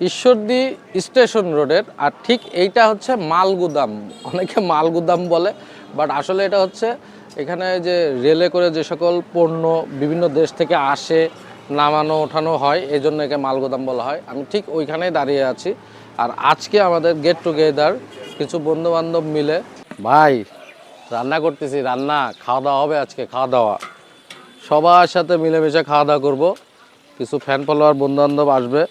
Ishwardi station রোডের, আর ঠিক এইটা হচ্ছে মালগুদাম। অনেকে মালগুদাম বলে, বাট আসলে এটা হচ্ছে এখানে যে রেলে করে যে সকল পণ্য বিভিন্ন দেশ থেকে আসে, নামানো, ওঠানো হয় এই জন্য একে মালগুদাম বলা হয়। আমি ঠিক ওইখানেই দাঁড়িয়ে আছি। আর আজকে আমাদের গেট টুগেদার কিছু বন্ধু বান্ধব মিলে, ভাই, রান্না করতেছি, রান্না, খাওয়া দাওয়া হবে আজকে, খাওয়া দাওয়া। সবার সাথে মিলেমিশে খাওয়া দাওয়া করব। কিছু ফ্যান ফলোয়ার বন্ধু বান্ধব আসবে।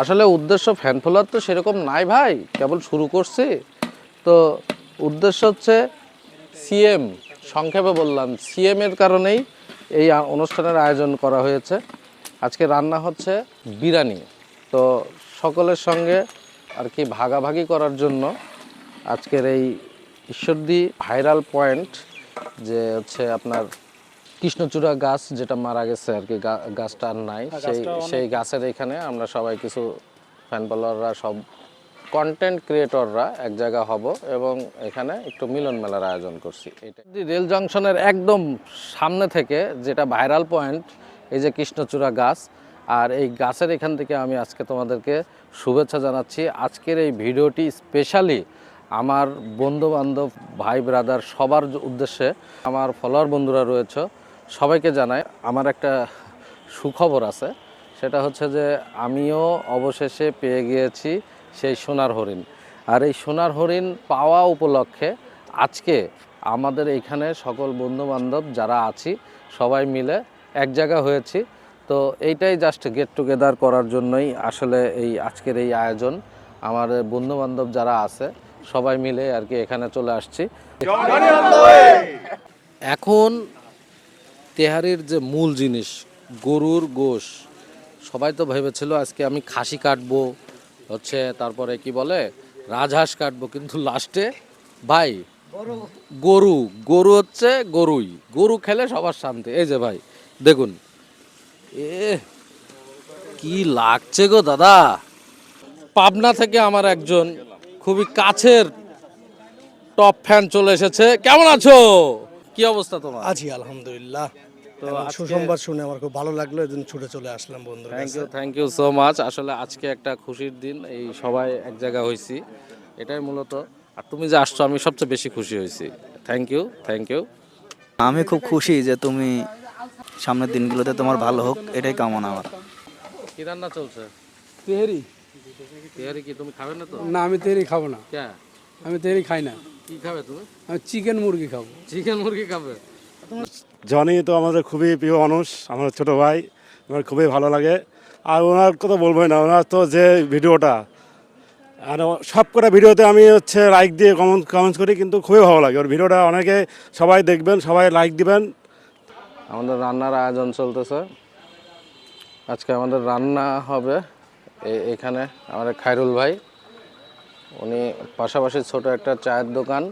আসলে উদ্দেশ্য ফ্যান ফলোয়ার তো সেরকম নাই ভাই, কেবল শুরু করছি। তো উদ্দেশ্য হচ্ছে সিএম, সংক্ষেপে বললাম, সিএম এর কারণেই এই অনুষ্ঠানের আয়োজন করা হয়েছে। আজকে রান্না হচ্ছে বিরিয়ানি। তো সকলের সঙ্গে আর কি ভাগাভাগি করার জন্য আজকের এই ঈশ্বরদী ভাইরাল পয়েন্ট, যে হচ্ছে আপনার কৃষ্ণচূড়া গাছ যেটা মারা গেছে আর কি গাছটা আর নাই। সেই সেই গাছের এখানে আমরা সবাই কিছু ফ্যান ফলোয়াররা সব কন্টেন্ট ক্রিয়েটররা এক জায়গা হব এবং এখানে একটু মিলন মেলার আয়োজন করছি। এটা রেল জংশনের একদম সামনে থেকে যেটা ভাইরাল পয়েন্ট এই যে কৃষ্ণচূড়া গাছ আর এই গাছের এখান থেকে আমি আজকে তোমাদেরকে শুভেচ্ছা জানাচ্ছি। আজকের এই ভিডিওটি স্পেশালি আমার বন্ধু বান্ধব ভাই ব্রাদার সবার উদ্দেশ্যে আমার ফলোয়ার বন্ধুরা রয়েছে। সবাইকে জানাই আমার একটা সুখবর আছে। সেটা হচ্ছে যে আমিও অবশেষে পেয়ে গিয়েছি সেই সোনার হরিণ। আর এই সোনার হরিণ পাওয়া উপলক্ষে আজকে আমাদের এইখানে সকল বন্ধু বান্ধব যারা আছি সবাই মিলে এক জায়গা হয়েছি। তো এইটাই জাস্ট গেট টুগেদার করার জন্যই আসলে এই আজকের এই আয়োজন। আমার বন্ধু বান্ধব যারা আছে সবাই মিলে আর কি এখানে চলে আসছি। এখন তেহারির যে মূল জিনিস গরুর গোশ সবাই তো ভেবেছিল আজকে আমি খাসি কাটবো হচ্ছে তারপরে কি বলে রাজহাঁস কাটবো কিন্তু লাস্টে ভাই গরু। গরু হচ্ছে গরুই গরু খেলে সবার শান্তি। এই যে ভাই দেখুন এ কি লাগছে গো দাদা। পাবনা থেকে আমার একজন খুবই কাছের টপ ফ্যান চলে এসেছে। কেমন আছো? কি অবস্থা তোমার? আছি আলহামদুলিল্লাহ। তো সুসংবাদ শুনে আমার খুব ভালো লাগল এদিন ছুটে চলে আসলাম বন্ধুর thank you thank you so much আসলে আজকে একটা খুশির দিন এই সবাই এক জায়গা হয়েছি এটাই মূলত। আর তুমি যে আসছো আমি সবচেয়ে বেশি খুশি হয়েছি থ্যাংক ইউ থ্যাংক ইউ আমি খুব খুশি যে তুমি সামনের দিনগুলোতে তোমার ভালো হোক এটাই কামনা আমার। কি রান্না চলছে? তেহেরি। তেহারি কি? তুমি খাবে না তো? না আমি তেহেরি খাব না। কে? আমি তেহেরি খাই না। কি খাবে তুমি? আমি চিকেন মুরগি খাব। চিকেন মুরগি খাবে? জনি তো আমাদের খুবই প্রিয় মানুষ, আমার ছোট ভাই, আমার খুবই ভালো লাগে। আর ওনার কথা বলবোই না, ওনার তো যে ভিডিওটা, আর সব কটা ভিডিওতে আমি হচ্ছে লাইক দিয়ে কমেন্ট কমেন্টস করি, কিন্তু খুবই ভালো লাগে। ওর ভিডিওটা অনেকে সবাই দেখবেন, সবাই লাইক দিবেন। আমাদের রান্নার আয়োজন চলতেছে। আজকে আমাদের রান্না হবে এখানে আমাদের খায়রুল ভাই। উনি পাশাপাশি ছোট একটা চায়ের দোকান।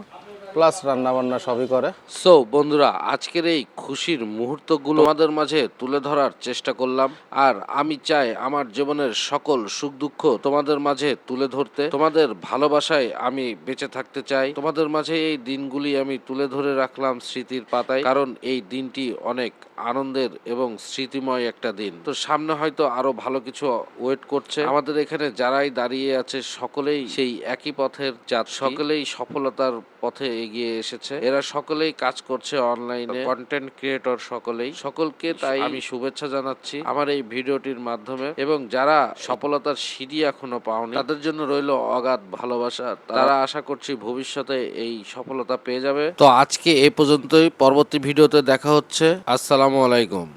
প্লাস রান্না বান্না সবই করে। সো বন্ধুরা, আজকের এই খুশির মুহূর্তগুলো আমাদের মাঝে তুলে ধরার চেষ্টা করলাম। আর আমি চাই আমার জীবনের সকল সুখ দুঃখ তোমাদের মাঝে তুলে ধরতে। তোমাদের ভালোবাসায় আমি বেঁচে থাকতে চাই। তোমাদের মাঝে এই দিনগুলি আমি তুলে ধরে রাখলাম স্মৃতির পাতায়। কারণ এই দিনটি অনেক আনন্দের এবং স্মৃতিময় একটা দিন। তো সামনে হয়তো আরও ভালো কিছু ওয়েট করছে। আমাদের এখানে যারাই দাঁড়িয়ে আছে, সকলেই সেই একই পথের যাত সকলেই সফলতার পথে এগিয়ে এসেছে। এরা সকলেই কাজ করছে অনলাইনে। কন্টেন্ট ক্রিয়েটর সকলেই। সকলকে তাই আমি শুভেচ্ছা জানাচ্ছি আমার এই ভিডিওটির মাধ্যমে। এবং যারা সফলতার সিঁড়ি এখনও পাওনি, তাদের জন্য রইল অগাধ ভালোবাসা। তারা আশা করছি ভবিষ্যতে এই সফলতা পেয়ে যাবে। তো আজকে এই পর্যন্তই। পরবর্তী ভিডিওতে দেখা হচ্ছে। আসসালামু আলাইকুম।